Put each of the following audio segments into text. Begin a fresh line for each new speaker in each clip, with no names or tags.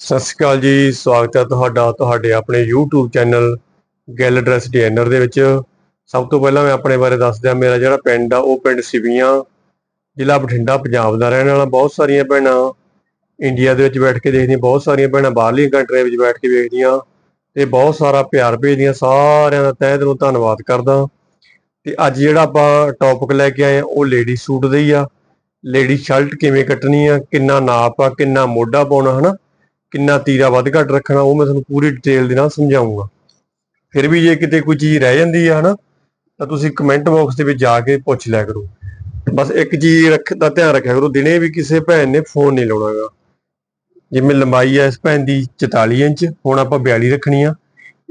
ਸਤਿ ਸ਼੍ਰੀ ਅਕਾਲ ਜੀ, ਸਵਾਗਤ ਹੈ ਤੁਹਾਡਾ, ਤੁਹਾਡੇ ਆਪਣੇ YouTube channel gal dress designer ਦੇ ਵਿੱਚ। ਸਭ ਤੋਂ ਪਹਿਲਾਂ ਮੈਂ ਆਪਣੇ ਬਾਰੇ ਦੱਸ ਦਿਆਂ ਮੇਰਾ ਜਿਹੜਾ ਪਿੰਡ ਆ, ਉਹ ਪਿੰਡ ਸਿਵੀਆਂ, ਜ਼ਿਲ੍ਹਾ ਬਠਿੰਡਾ, ਪੰਜਾਬ ਦਾ ਰਹਿਣ ਵਾਲਾ। ਬਹੁਤ ਸਾਰੀਆਂ ਭੈਣਾਂ ਇੰਡੀਆ ਦੇ ਵਿੱਚ ਬੈਠ ਕੇ ਦੇਖਦੀਆਂ, ਬਹੁਤ ਸਾਰੀਆਂ ਭੈਣਾਂ ਬਾਹਰਲੀਆਂ ਕੰਟਰੀਆਂ ਵਿੱਚ ਬੈਠ ਕੇ ਵੇਖਦੀਆਂ ਤੇ ਬਹੁਤ ਸਾਰਾ ਪਿਆਰ ਭੇਜਦੀਆਂ, ਸਾਰਿਆਂ ਦਾ ਤਹਿ ਦਿਲੋਂ ਧੰਨਵਾਦ ਕਰਦਾ। ਤੇ ਅੱਜ ਜਿਹੜਾ ਆਪਾਂ ਟੌਪਿਕ ਲੈ ਕੇ ਆਏ ਆ, ਉਹ ਲੇਡੀ ਸੂਟ ਦਾ ਹੀ ਆ। ਲੇਡੀ ਸ਼ਰਟ ਕਿਵੇਂ ਕੱਟਣੀ ਆ, ਕਿੰਨਾ ਨਾਪ ਆ, ਕਿੰਨਾ ਮੋਢਾ ਪਾਉਣਾ, ਹਨਾ? ਕਿੰਨਾ ਤੀਰਾ ਵੱਧ ਘੱਟ ਰੱਖਣਾ, ਉਹ ਮੈਂ ਤੁਹਾਨੂੰ ਪੂਰੀ ਡਿਟੇਲ ਦੇ ਨਾਲ ਸਮਝਾਉਂਗਾ। ਫਿਰ ਵੀ ਜੇ ਕਿਤੇ ਕੋਈ ਚੀਜ਼ ਰਹਿ ਜਾਂਦੀ ਆ, ਹਨਾ, ਤਾਂ ਤੁਸੀਂ ਕਮੈਂਟ ਬਾਕਸ ਦੇ ਵਿੱਚ ਜਾ ਕੇ ਪੁੱਛ ਲਿਆ ਕਰੋ। ਬਸ ਇੱਕ ਚੀਜ਼ ਰੱਖ, ਦਾ ਧਿਆਨ ਰੱਖਿਆ ਕਰੋ, ਦਿਨੇ ਵੀ ਕਿਸੇ ਭੈਣ ਨੇ ਫੋਨ ਨਹੀਂ ਲਾਉਣਾਗਾ ਜਿਵੇਂ ਲੰਬਾਈ ਆ ਇਸ ਭੈਣ ਦੀ 44 ਇੰਚ, ਹੁਣ ਆਪਾਂ 42 ਰੱਖਣੀ ਆ।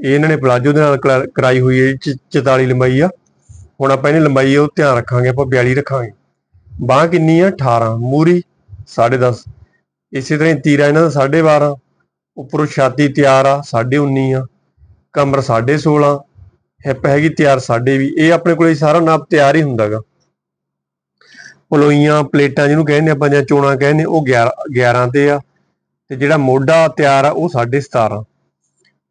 ਇਹ ਇਹਨਾਂ ਨੇ ਪਲਾਜੋ ਦੇ ਨਾਲ ਕਰਾਈ ਹੋਈ ਹੈ, ਚ- 44 ਲੰਬਾਈ ਆ। ਹੁਣ ਆਪਾਂ ਇਹਨੇ ਲੰਬਾਈ, ਉਹ ਧਿਆਨ ਰੱਖਾਂਗੇ, ਆਪਾਂ 42 ਰੱਖਾਂਗੇ। ਬਾਹ ਕਿੰਨੀ ਆ? 18 ਮੂਰੀ 10.5 ਇਸੇ ਤਰ੍ਹਾਂ ਤੀਰਾ ਇਹਨਾਂ ਦਾ 12.5 ਉੱਪਰੋਂ ਛਾਤੀ ਤਿਆਰ ਆ 19.5 ਆ, ਕਮਰ 16.5 ਹਿੱਪ ਹੈਗੀ ਤਿਆਰ 20 ਇਹ ਆਪਣੇ ਕੋਲੇ ਸਾਰਾ ਨਾਪ ਤਿਆਰ ਹੀ ਹੁੰਦਾਗਾ। ਪਲੋਈਆਂ, ਪਲੇਟਾਂ ਜਿਹਨੂੰ ਕਹਿੰਦੇ ਆਪਾਂ ਜਾਂ ਚੋਣਾ ਕਹਿੰਦੇ, ਉਹ 11 11 ਤੇ ਆ, ਤੇ ਜਿਹੜਾ ਮੋਢਾ ਤਿਆਰ ਆ, ਉਹ 17.5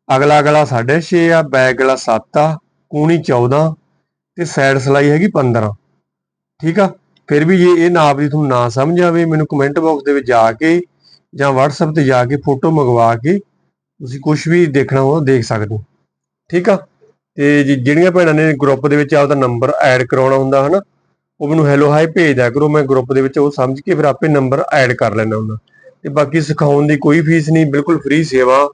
ਅਗਲਾ ਗਲਾ 6.5 ਆ, ਬੈਕ ਗਲਾ 7 ਆ, ਕੂਣੀ 14 ਤੇ ਸਾਈਡ ਸਲਾਈ ਹੈਗੀ 15 ਠੀਕ ਆ? ਫਿਰ ਵੀ ਜੇ ਇਹ ਨਾਪ ਦੀ ਤੁਹਾਨੂੰ ਨਾ ਸਮਝ ਆਵੇ, ਮੈਨੂੰ ਕਮੈਂਟ ਬਾਕਸ ਦੇ ਵਿੱਚ ਜਾ ਕੇ ਜਾਂ WhatsApp ਤੇ ਜਾ ਕੇ ਫੋਟੋ ਮੰਗਵਾ ਕੇ ਤੁਸੀਂ ਕੁਝ ਵੀ ਦੇਖਣਾ ਹੋ ਦੇਖ ਸਕਦੇ ਹੋ। ਠੀਕ ਆ? ਤੇ ਜਿ- ਜਿਹੜੀਆਂ ਭੈਣਾਂ ਨੇ ਗਰੁੱਪ ਦੇ ਵਿੱਚ ਆਪਦਾ ਨੰਬਰ ਐਡ ਕਰਾਉਣਾ ਹੁੰਦਾ ਹਨਾ, ਉਹ ਮੈਨੂੰ ਹੈਲੋ ਹਾਈ ਭੇਜ ਦਿਆ ਕਰੋ, ਮੈਂ ਗਰੁੱਪ ਦੇ ਵਿੱਚ ਉਹ ਸਮਝ ਕੇ ਫਿਰ ਆਪੇ ਨੰਬਰ ਐਡ ਕਰ ਲੈਣਾ ਹੁੰਦਾ। ਤੇ ਬਾਕੀ ਸਿਖਾਉਣ ਦੀ ਕੋਈ ਫੀਸ ਨਹੀਂ, ਬਿਲਕੁਲ ਫ੍ਰੀ ਸੇਵਾ।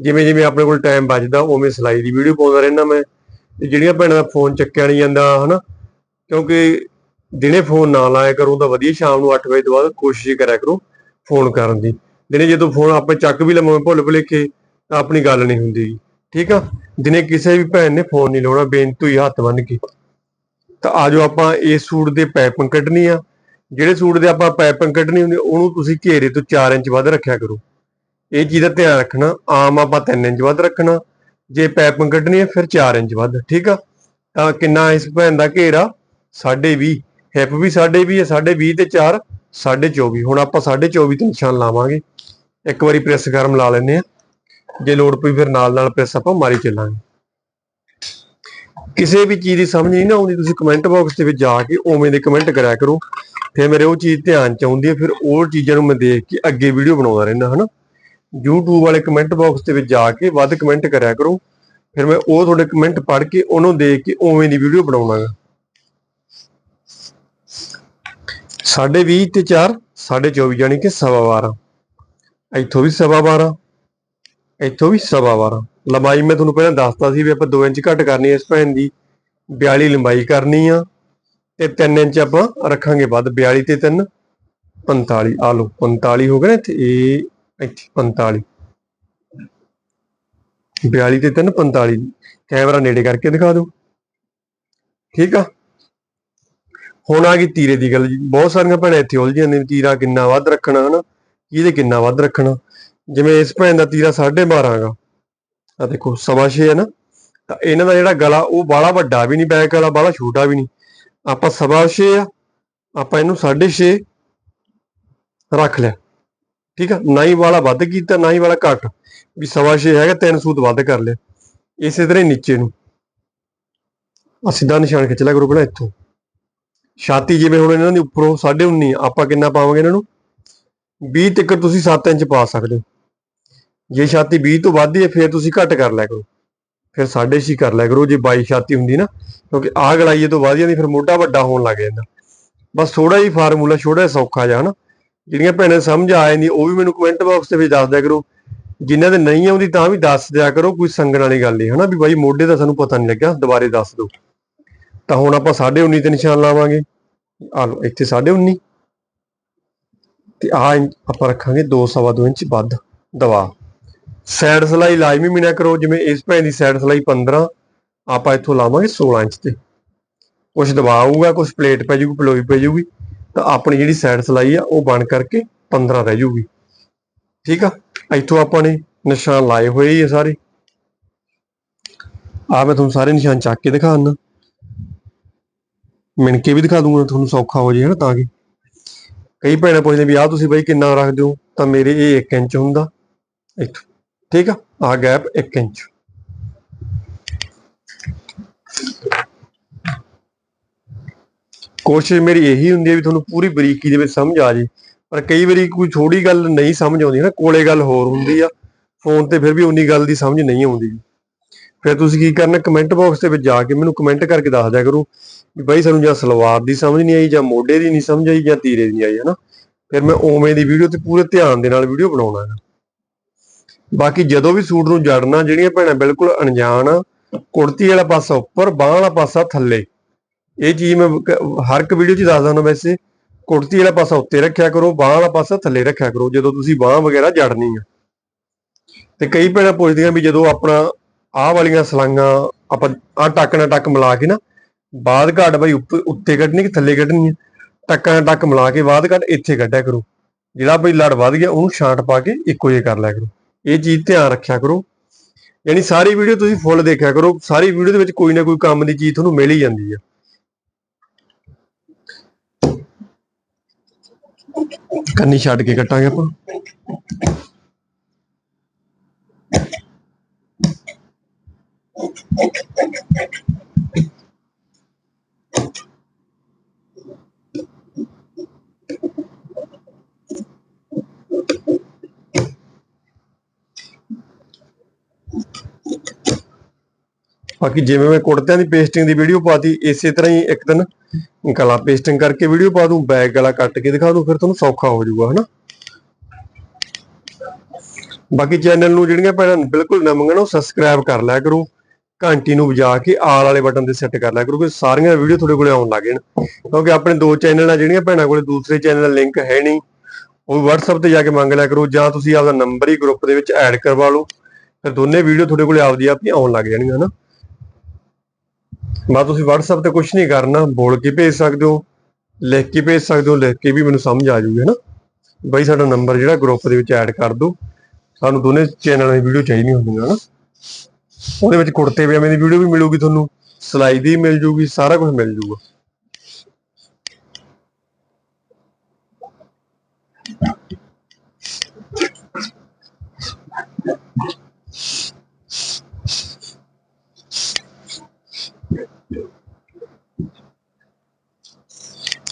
ਜਿਵੇਂ ਜਿਵੇਂ ਆਪਣੇ ਕੋਲ ਟਾਈਮ ਬਚਦਾ, ਉਵੇਂ ਸਿਲਾਈ ਦੀ ਵੀਡੀਓ ਪਾਉਂਦਾ ਰਹਿਣਾ ਮੈਂ। ਤੇ ਜਿਹੜੀਆਂ ਭੈਣਾਂ ਦਾ ਫੋਨ ਚੱਕਿਆ ਨਹੀਂ ਜਾਂਦਾ, ਹਨਾ, ਕਿਉਂਕਿ ਦਿਨੇ ਫੋਨ ਨਾ ਲਾਇਆ ਕਰੋ, ਤਾਂ ਵਧੀਆ, ਸ਼ਾਮ ਨੂੰ 8 ਵਜੇ ਤੋਂ ਬਾਅਦ ਕੋਸ਼ਿਸ਼ ਕਰਿਆ ਕਰੋ ਫੋਨ ਕਰਨ ਦੀ। ਦਿਨੇ ਜਦੋਂ ਫੋਨ ਆਪਾਂ ਚੱਕ ਵੀ ਲਵਾਂ ਭੁੱਲ ਭੁਲੇਖੇ ਤਾਂ ਆਪਣੀ ਗੱਲ ਨਹੀਂ ਹੁੰਦੀ ਠੀਕ ਆ? ਦਿਨੇ ਕਿਸੇ ਵੀ ਭੈਣ ਨੇ ਫੋਨ ਨਹੀਂ ਲਾਉਣਾ, ਬੇਨਤੀ ਹੀ ਹੱਥ ਬੰਨ ਕੇ। ਤਾਂ ਆਜੋ ਆਪਾਂ ਇਸ ਸੂਟ ਦੇ ਪੈਪਿੰਗ ਕੱਢਣੀ ਆ। ਜਿਹੜੇ ਸੂਟ ਦੇ ਆਪਾਂ ਪੈਪਿੰਗ ਕੱਢਣੀ ਹੁੰਦੀ, ਉਹਨੂੰ ਤੁਸੀਂ ਘੇਰੇ ਤੋਂ 4 ਇੰਚ ਵੱਧ ਰੱਖਿਆ ਕਰੋ। ਇਹ ਚੀਜ਼ ਦਾ ਧਿਆਨ ਰੱਖਣਾ, ਆਮ ਆਪਾਂ 3 ਇੰਚ ਵੱਧ ਰੱਖਣਾ। ਜੇ ਪੈਪਿੰਗ ਕੱਢਣੀ ਹੈ ਫਿਰ 4 ਇੰਚ ਵੱਧ, ਠੀਕ ਆ? ਤਾਂ ਕਿੰਨਾ ਇਸ ਭੈਣ ਦਾ ਘੇਰਾ? 20.5 ਹਿੱਪ ਵੀ 20.5 ਹੈ 20.5 ਤੇ 4 24 ਹੁਣ ਆਪਾਂ 24.5 ਤੇ ਨਿਸ਼ਾਨ ਲਾਵਾਂਗੇ। ਇੱਕ ਵਾਰੀ ਪ੍ਰੈਸ ਗਰਮ ਲਾ ਲੈਨੇ ਆ ਜੇ ਲੋੜ ਪਈ ਫਿਰ ਨਾਲ ਨਾਲ ਪ੍ਰੈਸ ਆਪਾਂ ਮਾਰੀ ਚੱਲਾਂਗੇ। ਕਿਸੇ ਵੀ ਚੀਜ਼ ਦੀ ਸਮਝ ਨਹੀਂ ਨਾ ਆਉਂਦੀ, ਤੁਸੀਂ ਕਮੈਂਟ ਬਾਕਸ ਦੇ ਵਿੱਚ ਜਾ ਕੇ ਉਵੇਂ ਦੇ ਕਮੈਂਟ ਕਰਿਆ ਕਰੋ। ਫਿਰ ਮੇਰੇ ਉਹ ਚੀਜ਼ ਧਿਆਨ ਚ ਆਉਂਦੀ ਹੈ, ਫਿਰ ਉਹ ਚੀਜ਼ਾਂ ਨੂੰ ਮੈਂ ਦੇਖ ਕੇ ਅੱਗੇ ਵੀਡੀਓ ਬਣਾਉਂਦਾ ਰਹਿੰਦਾ, ਹਨਾ? YouTube ਵਾਲੇ ਕਮੈਂਟ ਬਾਕਸ ਦੇ ਵਿੱਚ ਜਾ ਕੇ ਵੱਧ ਕਮੈਂਟ ਕਰਿਆ ਕਰੋ। ਫਿਰ ਮੈਂ ਉਹ ਤੁਹਾਡੇ ਕਮੈਂਟ ਪੜ੍ਹ ਕੇ ਉਹਨੂੰ ਦੇਖ ਕੇ ਉਵੇਂ ਦੀ ਵੀਡੀਓ ਬਣਾਉਣਾਗਾ 20 ਤੇ 4 ਸਾਢੇ 24 ਯਾਨੀ ਕਿ ਸਵਾ 12 ਇੱਥੋਂ ਵੀ ਸਵਾ 12 ਇੱਥੋਂ ਵੀ ਸਵਾ 12 ਲੰਬਾਈ ਮੈਂ ਤੁਹਾਨੂੰ ਪਹਿਲਾਂ ਦੱਸਤਾ ਸੀ ਵੀ ਆਪਾਂ 2 ਇੰਚ ਘੱਟ ਕਰਨੀ ਹੈ ਇਸ ਭੈਣ ਦੀ। 42 ਲੰਬਾਈ ਕਰਨੀ ਆ ਤੇ 3 ਇੰਚ ਆਪਾਂ ਰੱਖਾਂਗੇ ਵੱਧ 42 ਤੇ 3 45 ਆ ਲਓ 45 ਹੋ ਗਿਆ ਇੱਥੇ, ਇਹ ਇੱਥੇ 45 42 ਤੇ 3 45 ਕੈਮਰਾ ਨੇੜੇ ਕਰਕੇ ਦਿਖਾ ਦਿਓ। ਠੀਕ ਆ? ਹੁਣ ਆ ਗਈ ਤੀਰੇ ਦੀ ਗੱਲ ਜੀ? ਬਹੁਤ ਸਾਰੀਆਂ ਭੈਣਾਂ ਇੱਥੇ ਉਲਝੀਆਂ ਨੇ ਤੀਰਾ ਕਿੰਨਾ ਵੱਧ ਰੱਖਣਾ, ਹਨਾ? ਇਹਦੇ ਕਿੰਨਾ ਵੱਧ ਰੱਖਣਾ? ਜਿਵੇਂ ਇਸ ਭੈਣ ਦਾ ਤੀਰਾ 12.5 ਹੈਗਾ। ਆ ਦੇਖੋ, ਸਵਾ ਛੇ ਹੈ ਨਾ? ਤਾਂ ਇਹਨਾਂ ਦਾ ਜਿਹੜਾ ਗਲਾ, ਉਹ ਬਾਲਾ ਵੱਡਾ ਵੀ ਨਹੀਂ ਬੈਕ ਵਾਲਾ ਬਾਲਾ ਛੋਟਾ ਵੀ ਨਹੀਂ। ਆਪਾਂ ਸਵਾ ਛੇ ਆ, ਆਪਾਂ ਇਹਨੂੰ 6.5 ਰੱਖ ਲਿਆ। ਠੀਕ ਆ? ਨਾ ਹੀ ਵਾਲਾ ਵੱਧ ਕੀਤਾ, ਨਾ ਹੀ ਵਾਲਾ ਘੱਟ। ਵੀ ਸਵਾ ਛੇ ਹੈਗਾ, ਤਿੰਨ ਸੂਤ ਵੱਧ ਕਰ ਲਿਆ। ਇਸੇ ਤਰ੍ਹਾਂ ਹੀ ਨੀਚੇ ਨੂੰ। ਆ ਸਿੱਧਾ ਨਿਸ਼ਾਨ ਖਿੱਚ ਲਿਆ ਕਰੋ ਪਹਿਲਾਂ ਇੱਥੋਂ। ਛਾਤੀ ਜਿਵੇਂ ਹੁਣ ਇਹਨਾਂ ਦੀ ਉੱਪਰੋਂ 19.5 ਆਪਾਂ ਕਿੰਨਾ ਪਾਵਾਂਗੇ ਇਹਨਾਂ ਨੂੰ? 20 ਤੱਕ ਤੁਸੀਂ 7 ਇੰਚ ਪਾ ਸਕਦੇ ਹੋ। ਜੇ ਛਾਤੀ 20 ਤੋਂ ਵੱਧ ਹੈ ਫਿਰ ਤੁਸੀਂ ਘੱਟ ਕਰ ਲਿਆ ਕਰੋ। ਫਿਰ 6.5 ਕਰ ਲਿਆ ਕਰੋ, ਜੇ 22 ਛਾਤੀ ਹੁੰਦੀ ਨਾ, ਕਿਉਂਕਿ ਆਹ ਗਲਾਈਏ ਤੋਂ ਵੱਧ ਜਾਂਦੀ, ਫਿਰ ਮੋਢਾ ਵੱਡਾ ਹੋਣ ਲੱਗ ਜਾਂਦਾ। ਬਸ ਥੋੜਾ ਹੀ ਫਾਰਮੂਲਾ ਛੋੜਾ ਜਿਹਾ ਸੌਖਾ ਜਿਹਾ, ਹਨਾ? ਜਿਹੜੀਆਂ ਭੈਣਾਂ ਸਮਝ ਆ ਜਾਂਦੀ ਉਹ ਵੀ ਮੈਨੂੰ ਕਮੈਂਟ ਬਾਕਸ ਦੇ ਵਿੱਚ ਦੱਸ ਦਿਆ ਕਰੋ। ਜਿਨ੍ਹਾਂ ਦੇ ਨਹੀਂ ਆਉਂਦੀ ਤਾਂ ਵੀ ਦੱਸ ਦਿਆ ਕਰੋ, ਕੋਈ ਸੰਗਣ ਵਾਲੀ ਗੱਲ ਨਹੀਂ, ਹਨਾ? ਵੀ ਬਾਈ ਮੋਢੇ ਦਾ ਸਾਨੂੰ ਪਤਾ ਨਹੀਂ ਲੱਗਾ ਦੁਬਾਰੇ ਦੱਸ ਦਿਓ। ਤਾਂ ਹੁਣ ਆਪਾਂ 19.5 ਤੇ ਨਿਸ਼ਾਨ ਲਾਵਾਂਗੇ। ਆ ਲਓ, ਇੱਥੇ 19.5 ਤੇ ਆ ਆਪਾਂ ਰੱਖਾਂਗੇ 2.5 ਇੰਚ ਵੱਧ ਦਵਾ। ਸਾਈਡ ਸਲਾਈ ਲਾਜ਼ਮੀ ਮਿਣਿਆ ਕਰੋ, ਜਿਵੇਂ ਇਸ ਭੈਣ ਦੀ ਸਾਈਡ ਸਲਾਈ 15 ਆਪਾਂ ਇੱਥੋਂ ਲਾਵਾਂਗੇ 16 ਇੰਚ ਤੇ। ਕੁਝ ਦਬਾ ਆਊਗਾ ਕੁਝ ਪਲੇਟ ਪੈ ਜੂਗੀ ਪਲੋਈ ਪੈ ਜੂਗੀ ਤਾਂ ਆਪਣੀ ਜਿਹੜੀ ਸਾਈਡ ਸਲਾਈ ਆ, ਉਹ ਬਣ ਕਰਕੇ 15 ਰਹਿ ਜੂਗੀ ਠੀਕ ਆ? ਇੱਥੋਂ ਆਪਾਂ ਨੇ ਨਿਸ਼ਾਨ ਲਾਏ ਹੋਏ ਹੀ ਆ ਸਾਰੇ। ਆ ਮੈਂ ਤੁਹਾਨੂੰ ਸਾਰੇ ਨਿਸ਼ਾਨ ਚੱਕ ਕੇ ਦਿਖਾਉਣਾ। ਮਿਣਕੇ ਵੀ ਦਿਖਾ ਦੂੰਗਾ, ਤੁਹਾਨੂੰ ਸੌਖਾ ਹੋ ਜੇ ਹਨਾ ਤਾਂ ਕਿ। ਕਈ ਭੈਣਾਂ ਪੁੱਛਦੇ ਵੀ, ਆਹ ਤੁਸੀਂ ਬਈ ਕਿੰਨਾ ਰੱਖਦੇ ਹੋ? ਤਾਂ ਮੇਰੇ ਇਹ 1 ਇੰਚ ਹੁੰਦਾ। ਇੱਥੋਂ। ਠੀਕ ਆ? ਆ ਗੈਪ 1 ਇੰਚ। ਕੋਸ਼ਿਸ਼ ਮੇਰੀ ਇਹੀ ਹੁੰਦੀ ਹੈ ਵੀ ਤੁਹਾਨੂੰ ਪੂਰੀ ਬਰੀਕੀ ਦੇ ਵਿੱਚ ਸਮਝ ਆ ਜੇ। ਪਰ ਕਈ ਵਾਰੀ ਕੋਈ ਛੋਟੀ ਗੱਲ ਨਹੀਂ ਸਮਝ ਆਉਂਦੀ ਨਾ, ਕੋਲੇ ਗੱਲ ਹੋਰ ਹੁੰਦੀ ਆ। ਫੋਨ ਤੇ ਫਿਰ ਵੀ ਉਨੀ ਗੱਲ ਦੀ ਸਮਝ ਨਹੀਂ ਆਉਂਦੀ। ਫਿਰ ਤੁਸੀਂ ਕੀ ਕਰਨਾ ਕਮੈਂਟ ਬਾਕਸ ਦੇ ਵਿੱਚ ਜਾ ਕੇ ਮੈਨੂੰ ਕਮੈਂਟ ਕਰਕੇ ਦੱਸ ਦਿਆ ਕਰੋ। ਵੀ ਬਾਈ ਸਾਨੂੰ ਜਾਂ ਸਲਵਾਰ ਦੀ ਸਮਝ ਨਹੀਂ ਆਈ ਜਾਂ ਮੋਢੇ ਦੀ ਨਹੀਂ ਸਮਝ ਆਈ ਜਾਂ ਤੀਰੇ ਦੀ ਨਹੀਂ ਆਈ, ਹਨਾ? ਫਿਰ ਮੈਂ ਉਵੇਂ ਦੀ ਵੀਡੀਓ ਤੇ ਪੂਰੇ ਧਿਆਨ ਦੇ ਨਾਲ ਵੀਡੀਓ ਬਣਾਉਣਾ ਹੈ ਬਾਕੀ ਜਦੋਂ ਵੀ ਸੂਟ ਨੂੰ ਜੜਨਾ, ਜਿਹੜੀਆਂ ਭੈਣਾਂ ਬਿਲਕੁਲ ਅਣਜਾਣ ਕੁੜਤੀ ਵਾਲਾ ਪਾਸਾ ਉੱਪਰ, ਬਾਹ ਵਾਲਾ ਪਾਸਾ ਥੱਲੇ। ਇਹ ਚੀਜ਼ ਮੈਂ ਹਰ ਇੱਕ ਵੀਡੀਓ 'ਚ ਹੀ ਦੱਸਦਾ ਹੁੰਦਾ ਵੈਸੇ। ਕੁੜਤੀ ਵਾਲਾ ਪਾਸਾ ਉੱਤੇ ਰੱਖਿਆ ਕਰੋ, ਬਾਹ ਵਾਲਾ ਪਾਸਾ ਥੱਲੇ ਰੱਖਿਆ ਕਰੋ, ਜਦੋਂ ਤੁਸੀਂ ਬਾਹ ਵਗੈਰਾ ਜੜਨੀ ਆ। ਤੇ ਕਈ ਭੈਣਾਂ ਪੁੱਛਦੀਆਂ ਵੀ ਜਦੋਂ ਆਪਣਾ ਆਹ ਵਾਲੀਆਂ ਸਲਾਂਗਾ ਆਪਾਂ ਆਹ ਟੱਕ ਨਾਲ ਟੱਕ ਮਿਲਾ ਕੇ ਨਾ ਬਾਦ ਘਾਟ ਬਈ ਉੱਤੇ ਕੱਢਣੀ ਕਿ ਥੱਲੇ ਕੱਢਣੀ ਹੈ ਟੱਕਾਂ ਟੱਕ ਮਿਲਾ ਕੇ ਬਾਦ ਘਾਟ ਇੱਥੇ ਕੱਢਿਆ ਕਰੋ। ਜਿਹੜਾ ਬਈ ਲੜ ਵੱਧ ਗਿਆ, ਉਹਨੂੰ ਛਾਂਟ ਪਾ ਕੇ ਇੱਕੋ ਜਿਹਾ ਕਰ ਲਿਆ ਕਰੋ। ਇਹ ਚੀਜ਼ ਧਿਆਨ ਰੱਖਿਆ ਕਰੋ। ਯਾਨੀ ਸਾਰੀ ਵੀਡੀਓ ਤੁਸੀਂ ਫੁੱਲ ਦੇਖਿਆ ਕਰੋ। ਸਾਰੀ ਵੀਡੀਓ ਦੇ ਵਿੱਚ ਕੋਈ ਨਾ ਕੋਈ ਕੰਮ ਦੀ ਚੀਜ਼ ਤੁਹਾਨੂੰ ਮਿਲ ਹੀ ਜਾਂਦੀ ਹੈ ਕੰਨੀ ਛੱਡ ਕੇ ਕੱਟਾਂਗੇ ਆਪਾਂ। ਬਾਕੀ ਜਿਵੇਂ ਮੈਂ ਕੁੜਤਿਆਂ ਦੀ ਪੇਸਟਿੰਗ ਦੀ ਵੀਡੀਓ ਪਾਤੀ, ਇਸੇ ਤਰ੍ਹਾਂ ਹੀ ਇੱਕ ਦਿਨ ਗਲਾ ਪੇਸਟਿੰਗ ਕਰਕੇ ਵੀਡੀਓ ਪਾ ਦੂੰ ਬੈਕ ਗਲਾ ਕੱਟ ਕੇ ਦਿਖਾ ਦੂੰ, ਫਿਰ ਤੁਹਾਨੂੰ ਸੌਖਾ ਹੋ ਜਾਊਗਾ, ਹਨਾ? ਬਾਕੀ ਚੈਨਲ ਨੂੰ ਜਿਹੜੀਆਂ ਭੈਣਾਂ ਬਿਲਕੁਲ ਨਵੀਆਂ ਨੇ ਉਹ ਸਬਸਕ੍ਰਾਈਬ ਕਰ ਲਿਆ ਕਰੋ, ਘੰਟੀ ਨੂੰ ਵਜਾ ਕੇ ਆਲ ਵਾਲੇ ਬਟਨ ਤੇ ਸੈੱਟ ਕਰ ਲਿਆ ਕਰੋ, ਕਿ ਸਾਰੀਆਂ ਵੀਡੀਓ ਤੁਹਾਡੇ ਕੋਲੇ ਆਉਣ ਲੱਗ ਜਾਣ। ਕਿਉਂਕਿ ਆਪਣੇ ਦੋ ਚੈਨਲ ਆ ਜਿਹੜੀਆਂ ਭੈਣਾਂ ਕੋਲੇ, ਦੂਸਰੇ ਚੈਨਲ ਦਾ ਲਿੰਕ ਹੈ ਨਹੀਂ, ਉਹ ਵੀ WhatsApp ਤੇ ਜਾ ਕੇ ਮੰਗ ਲਿਆ ਕਰੋ, ਜਾਂ ਤੁਸੀਂ ਆਪਦਾ ਨੰਬਰ ਹੀ ਗਰੁੱਪ ਦੇ ਵਿੱਚ ਐਡ ਕਰਵਾ ਲਓ, ਫਿਰ ਦੋਨੇ ਵੀਡੀਓ ਤੁਹਾਡੇ ਕੋਲੇ ਆਪਦੀ ਆਪ ਹੀ ਆਉਣ ਲੱਗ ਜਾਣਗੀਆਂ, ਹਨਾ? ਮੈਂ ਤੁਸੀਂ WhatsApp ਤੇ ਕੁਝ ਨਹੀਂ ਕਰਨਾ, ਬੋਲ ਕੇ ਭੇਜ ਸਕਦੇ ਹੋ, ਲਿਖ ਕੇ ਭੇਜ ਸਕਦੇ ਹੋ, ਲਿਖ ਕੇ ਵੀ ਮੈਨੂੰ ਸਮਝ ਆ ਜਾਊਗੀ ਹਨਾ? ਬਾਈ ਸਾਡਾ ਨੰਬਰ ਜਿਹੜਾ ਗਰੁੱਪ ਦੇ ਵਿੱਚ ਐਡ ਕਰ ਦਿਓ। ਸਾਨੂੰ ਦੋਨੇ ਚੈਨਲਾਂ ਦੀ ਵੀਡੀਓ ਚਾਹੀਦੀ ਹੁੰਦੀਆਂ ਨਾ ਉਹਦੇ ਵਿੱਚ ਕੁੜਤੇ ਪਜਾਮੇ ਦੀ ਵੀਡੀਓ ਵੀ ਮਿਲੂਗੀ ਤੁਹਾਨੂੰ, ਸਿਲਾਈ ਦੀ ਮਿਲ ਜੂਗੀ, ਸਾਰਾ ਕੁਝ ਮਿਲ ਜੂਗਾ।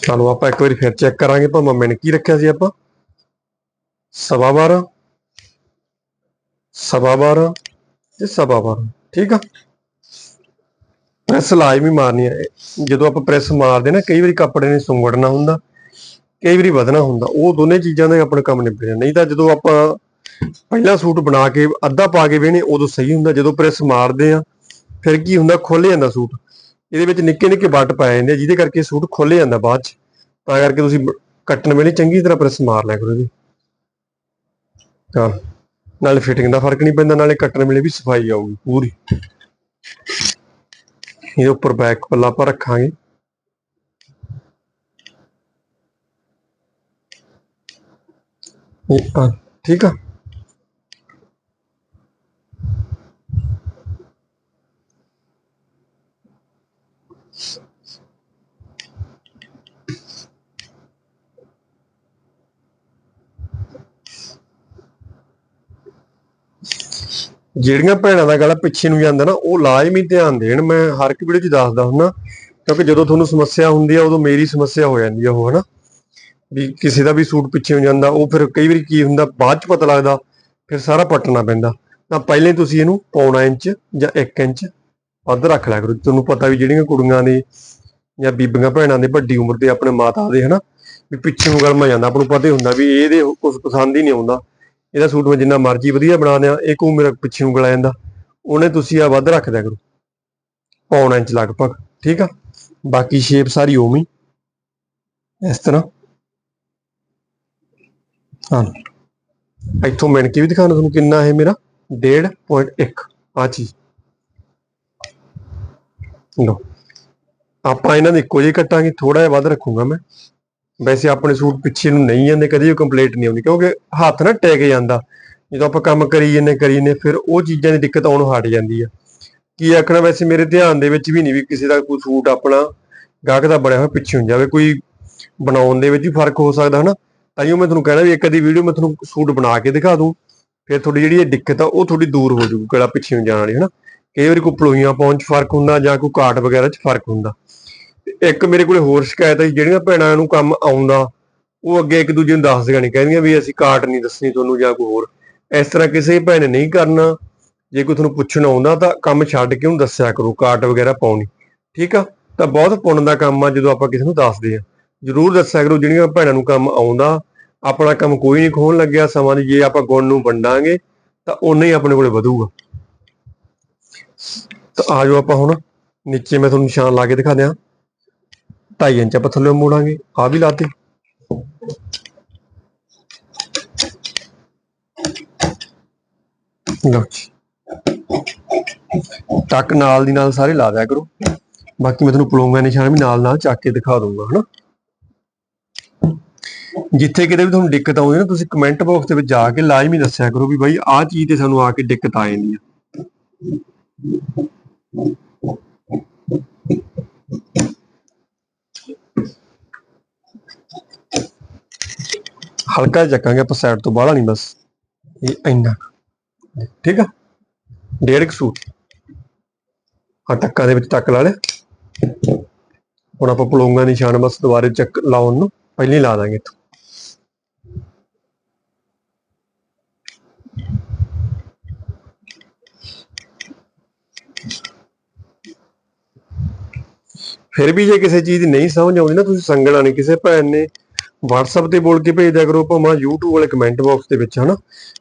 ਚਲੋ ਆਪਾਂ ਇੱਕ ਵਾਰੀ ਫਿਰ ਚੈੱਕ ਕਰਾਂਗੇ ਭਾਵੇਂ ਮੈਨੇ ਕੀ ਰੱਖਿਆ ਸੀ ਆਪਾਂ। ਸਵਾ ਬਾਰਾਂ। ਸਵਾ ਬਾਰਾਂ ਤੇ ਸਵਾ ਬਾਰਾਂ, ਠੀਕ ਆ? ਪ੍ਰੈਸ ਲਾਜ਼ਮੀ ਮਾਰਨੀ ਹੈ ਜਦੋਂ ਆਪਾਂ ਪ੍ਰੈਸ ਮਾਰਦੇ ਨਾ, ਕਈ ਵਾਰੀ ਕੱਪੜੇ ਨੇ ਸੁੰਗੜਨਾ ਹੁੰਦਾ, ਕਈ ਵਾਰੀ ਵਧਣਾ ਹੁੰਦਾ, ਉਹ ਦੋਨੇ ਚੀਜ਼ਾਂ ਦਾ ਆਪਣਾ ਕੰਮ ਨਿਬੜ ਨਹੀਂ ਤਾਂ ਜਦੋਂ ਆਪਾਂ ਪਹਿਲਾ ਸੂਟ ਬਣਾ ਕੇ, ਅੱਧਾ ਪਾ ਕੇ ਵੇਹਣੇ ਉਦੋਂ ਸਹੀ ਹੁੰਦਾ। ਜਦੋਂ ਪ੍ਰੈਸ ਮਾਰਦੇ ਆ, ਫਿਰ ਕੀ ਹੁੰਦਾ? ਖੁੱਲ ਜਾਂਦਾ ਸੂਟ। ਇਹਦੇ ਵਿੱਚ ਨਿੱਕੇ ਨਿੱਕੇ ਬੱਟ ਪਾਏ ਜਾਂਦੇ ਜਿਹਦੇ ਕਰਕੇ ਸੂਟ ਖੁੱਲ ਜਾਂਦਾ ਬਾਅਦ ਚ। ਤਾਂ ਕਰਕੇ ਤੁਸੀਂ ਕੱਟਣ ਵੇਲੇ ਚੰਗੀ ਤਰ੍ਹਾਂ ਪ੍ਰੈਸ ਮਾਰ ਲਿਆ ਕਰੋ ਇਹਦੀ। ਹਾਂ ਨਾਲੇ ਫਿਟਿੰਗ ਦਾ ਫ਼ਰਕ ਨਹੀਂ ਪੈਂਦਾ, ਨਾਲੇ ਕੱਟਣ ਵੇਲੇ ਵੀ ਸਫ਼ਾਈ ਆਊਗੀ ਪੂਰੀ। ਇਹਦੇ ਉੱਪਰ ਬੈਕ ਪੱਲਾ ਆਪਾਂ ਰੱਖਾਂਗੇ। ਠੀਕ ਆ। ਜਿਹੜੀਆਂ ਭੈਣਾਂ ਦਾ ਗਲਾ ਪਿੱਛੇ ਨੂੰ ਜਾਂਦਾ ਨਾ, ਉਹ ਲਾਜ਼ਮੀ ਧਿਆਨ ਦੇਣ। ਮੈਂ ਹਰ ਇੱਕ ਵੀਡੀਓ 'ਚ ਦੱਸਦਾ ਹੁੰਦਾ, ਕਿਉਂਕਿ ਜਦੋਂ ਤੁਹਾਨੂੰ ਸਮੱਸਿਆ ਹੁੰਦੀ ਆ, ਉਦੋਂ ਮੇਰੀ ਸਮੱਸਿਆ ਹੋ ਜਾਂਦੀ ਆ ਉਹ, ਹਨਾ? ਵੀ ਕਿਸੇ ਦਾ ਵੀ ਸੂਟ ਪਿੱਛੇ ਨੂੰ ਜਾਂਦਾ, ਉਹ ਫਿਰ ਕਈ ਵਾਰੀ ਕੀ ਹੁੰਦਾ, ਬਾਅਦ 'ਚ ਪਤਾ ਲੱਗਦਾ, ਫਿਰ ਸਾਰਾ ਪੱਟਣਾ ਪੈਂਦਾ। ਤਾਂ ਪਹਿਲੇ ਹੀ ਤੁਸੀਂ ਇਹਨੂੰ ਪੌਣਾ ਇੰਚ ਜਾਂ 1 ਇੰਚ ਵੱਧ ਰੱਖ ਲਿਆ ਕਰੋ। ਤੁਹਾਨੂੰ ਪਤਾ ਵੀ ਜਿਹੜੀਆਂ ਕੁੜੀਆਂ ਨੇ ਜਾਂ ਬੀਬੀਆਂ ਭੈਣਾਂ ਦੇ ਵੱਡੀ ਉਮਰ ਦੇ ਆਪਣੇ ਮਾਤਾ ਦੇ, ਹਨਾ? ਵੀ ਪਿੱਛੇ ਨੂੰ ਗਲਮਾ ਜਾਂਦਾ। ਆਪਾਂ ਨੂੰ ਪਤਾ ਹੀ ਹੁੰਦਾ ਵੀ ਇਹਦੇ ਕੁਝ ਪਸੰਦ ਹੀ ਨਹੀਂ ਆਉਂਦਾ। ਇਹਦਾ ਸੂਟ ਮੈਂ ਜਿੰਨਾ ਮਰਜ਼ੀ ਵਧੀਆ ਬਣਾ ਦਿਆਂ ਇਹ ਕੋ ਮੇਰਾ ਪਿੱਛੇ ਨੂੰ ਗਲਾ ਜਾਂਦਾ। ਉਹਨੇ ਤੁਸੀਂ ਆ ਵੱਧ ਰੱਖ ਦਿਆ ਕਰੋ। ਪੌਣਾ ਇੰਚ ਲਗਭਗ, ਠੀਕ ਆ? ਬਾਕੀ ਸ਼ੇਪ ਸਾਰੀ ਉਵੇਂ ਇਸ ਤਰ੍ਹਾਂ। ਹਾਂ। ਇੱਥੋਂ ਮਿਣ ਕੇ ਵੀ ਦਿਖਾਣਾ ਤੁਹਾਨੂੰ ਕਿੰਨਾ ਹੈ ਮੇਰਾ? 1.1 ਆ ਚੀਜ਼। ਲੋ ਆਪਾਂ ਇਹਨਾਂ ਦੇ ਇੱਕੋ ਜਿਹੇ ਕੱਟਾਂਗੇ ਥੋੜਾ ਜਿਹਾ ਵੱਧ ਰੱਖੂੰਗਾ ਮੈਂ। ਵੈਸੇ ਆਪਣੇ ਸੂਟ ਪਿੱਛੇ ਨੂੰ ਨਹੀਂ ਜਾਂਦੇ ਕਦੇ ਵੀ ਕੰਪਲੀਟ ਨਹੀਂ ਆਉਂਦੀ, ਕਿਉਂਕਿ ਹੱਥ ਨਾ ਟੈਕ ਜਾਂਦਾ। ਜਦੋਂ ਆਪਾਂ ਕੰਮ ਕਰੀ ਜੰਨੇ ਕਰੀ ਜੰਨੇ ਫਿਰ ਉਹ ਚੀਜ਼ਾਂ ਦੀ ਦਿੱਕਤ ਆਉਣੋਂ ਹਟ ਜਾਂਦੀ ਆ। ਕੀ ਆਖਣਾ ਵੈਸੇ ਮੇਰੇ ਧਿਆਨ ਦੇ ਵਿੱਚ ਵੀ ਨਹੀਂ ਵੀ ਕਿਸੇ ਦਾ ਕੋਈ ਸੂਟ ਆਪਣਾ ਗਾਹਕ ਦਾ ਬਣਿਆ ਹੋਇਆ ਪਿੱਛੇ ਨੂੰ ਜਾਵੇ, ਕੋਈ ਬਣਾਉਣ ਦੇ ਵਿੱਚ ਵੀ ਫ਼ਰਕ ਹੋ ਸਕਦਾ, ਹਨਾ? ਤਾਂ ਤਾਈਓ ਮੈਂ ਤੁਹਾਨੂੰ ਕਹਿਣਾ ਵੀ ਇੱਕ ਅੱਧੀ ਵੀਡੀਓ ਮੈਂ ਤੁਹਾਨੂੰ ਸੂਟ ਬਣਾ ਕੇ ਦਿਖਾ ਦੂੰ, ਫਿਰ ਤੁਹਾਡੀ ਜਿਹੜੀ ਇਹ ਦਿੱਕਤ ਆ, ਉਹ ਥੋੜੀ ਦੂਰ ਹੋ ਜਾਊਗੀ, ਗਲਾ ਪਿੱਛੇ ਨੂੰ ਜਾਣ ਵਾਲੀ, ਹਨਾ? ਕਈ ਵਾਰੀ ਕੋਈ ਪਲੋਈਆਂ ਪਾਉਣ 'ਚ ਫ਼ਰਕ ਹੁੰਦਾ ਜਾਂ ਕੋਈ ਕਾਟ ਵਗੈਰਾ 'ਚ ਫ਼ਰਕ ਹੁੰਦਾ। ਇੱਕ ਮੇਰੇ ਕੋਲੇ ਹੋਰ ਸ਼ਿਕਾਇਤ ਹੈ ਜਿਹੜੀਆਂ ਭੈਣਾਂ ਨੂੰ ਕੰਮ ਆਉਂਦਾ ਉਹ ਅੱਗੇ ਇੱਕ ਦੂਜੇ ਨੂੰ ਦੱਸਦੀਆਂ ਨਹੀਂ ਕਹਿੰਦੀਆਂ ਵੀ ਅਸੀਂ ਕਾਟ ਨਹੀਂ ਦੱਸਣੀ ਤੁਹਾਨੂੰ ਜਾਂ ਕੋਈ ਹੋਰ। ਇਸ ਤਰ੍ਹਾਂ ਕਿਸੇ ਭੈਣ ਨੇ ਨਹੀਂ ਕਰਨਾ, ਜੇ ਕੋਈ ਤੁਹਾਨੂੰ ਪੁੱਛਣ ਆਉਂਦਾ ਤਾਂ ਕੰਮ ਛੱਡ ਕੇ ਉਹਨੂੰ ਦੱਸਿਆ ਕਰੋ ਕਾਟ ਵਗੈਰਾ ਪਾਉਣੀ ਠੀਕ ਆ? ਤਾਂ ਬਹੁਤ ਪੁੰਨ ਦਾ ਕੰਮ ਆ ਜਦੋਂ ਆਪਾਂ ਕਿਸੇ ਨੂੰ ਦੱਸਦੇ ਆ। ਜਰੂਰ ਦੱਸਿਆ ਕਰੋ, ਜਿਹੜੀਆਂ ਭੈਣਾਂ ਨੂੰ ਕੰਮ ਆਉਂਦਾ, ਆਪਣਾ ਕੰਮ ਕੋਈ ਨਹੀਂ ਖੋਣ ਲੱਗਿਆ ਸਮਾਂ ਦੀ, ਜੇ ਆਪਾਂ ਗੁਣ ਨੂੰ ਵੰਡਾਂਗੇ, ਤਾਂ ਉਨਾ ਹੀ ਆਪਣੇ ਕੋਲੇ ਵਧੂਗਾ। ਤਾਂ ਆ ਜਾਓ ਆਪਾਂ ਹੁਣ, ਨੀਚੇ ਮੈਂ ਤੁਹਾਨੂੰ ਨਿਸ਼ਾਨ ਲਾ ਕੇ ਦਿਖਾ ਦਿਆਂ। 2.5 ਇੰਚ ਆਪਾਂ ਥੱਲੇ ਮੋੜਾਂਗੇ ਆ ਵੀ ਲਾਤੇ। ਲਓ ਟੱਕ ਨਾਲ ਦੀ ਨਾਲ ਸਾਰੇ ਲਾ ਦਿਆ ਕਰੋ। ਬਾਕੀ ਮੈਂ ਤੁਹਾਨੂੰ ਪਲੋਂਗਾ ਨਿਸ਼ਾਨ ਵੀ ਨਾਲ ਨਾਲ ਚੱਕ ਕੇ ਦਿਖਾ ਦੂੰਗਾ ਹਨਾ। ਜਿੱਥੇ ਕਿਤੇ ਵੀ ਤੁਹਾਨੂੰ ਦਿੱਕਤ ਆਉਂਦੀ ਨਾ, ਤੁਸੀਂ ਕਮੈਂਟ ਬਾਕਸ ਦੇ ਵਿੱਚ ਜਾ ਕੇ ਲਾਜ਼ਮੀ ਦੱਸਿਆ ਕਰੋ ਵੀ ਬਾਈ, ਆਹ ਚੀਜ਼ ਤੇ ਸਾਨੂੰ ਆ ਕੇ ਦਿੱਕਤ ਆ ਜਾਂਦੀ ਆ ਹਲਕਾ ਚੱਕਾਂਗੇ ਆਪਾਂ ਸਾਈਡ ਤੋਂ ਬਾਹਲਾ ਨਹੀਂ ਬਸ। ਇਹ ਇੰਨਾ ਠੀਕ ਆ? ਡੇਢ ਕੁ ਸੂਟ। ਆ ਟੱਕਾਂ ਦੇ ਵਿੱਚ ਟੱਕ ਲਾ ਲਿਆ। ਹੁਣ ਆਪਾਂ ਪਲੋਂਗਾ ਨਿਸ਼ਾਨ ਬਸ ਦੁਬਾਰੇ ਚੱਕ ਲਾਉਣ ਨੂੰ ਪਹਿਲਾਂ ਹੀ ਲਾ ਦਾਂਗੇ ਇੱਥੋਂ। ਫਿਰ ਵੀ ਜੇ ਕਿਸੇ ਚੀਜ਼ ਦੀ ਨਹੀਂ ਸਮਝ ਆਉਂਦੀ ਨਾ, ਤੁਸੀਂ ਸੰਗਣਾ ਨਹੀਂ ਕਿਸੇ ਭੈਣ ਨੇ WhatsApp ਤੇ ਬੋਲ ਕੇ ਭੇਜ ਦਿਆ ਕਰੋ, ਭਾਵੇਂ YouTube ਵਾਲੇ ਕਮੈਂਟ ਬਾਕਸ ਦੇ ਵਿੱਚ, ਹਨਾ?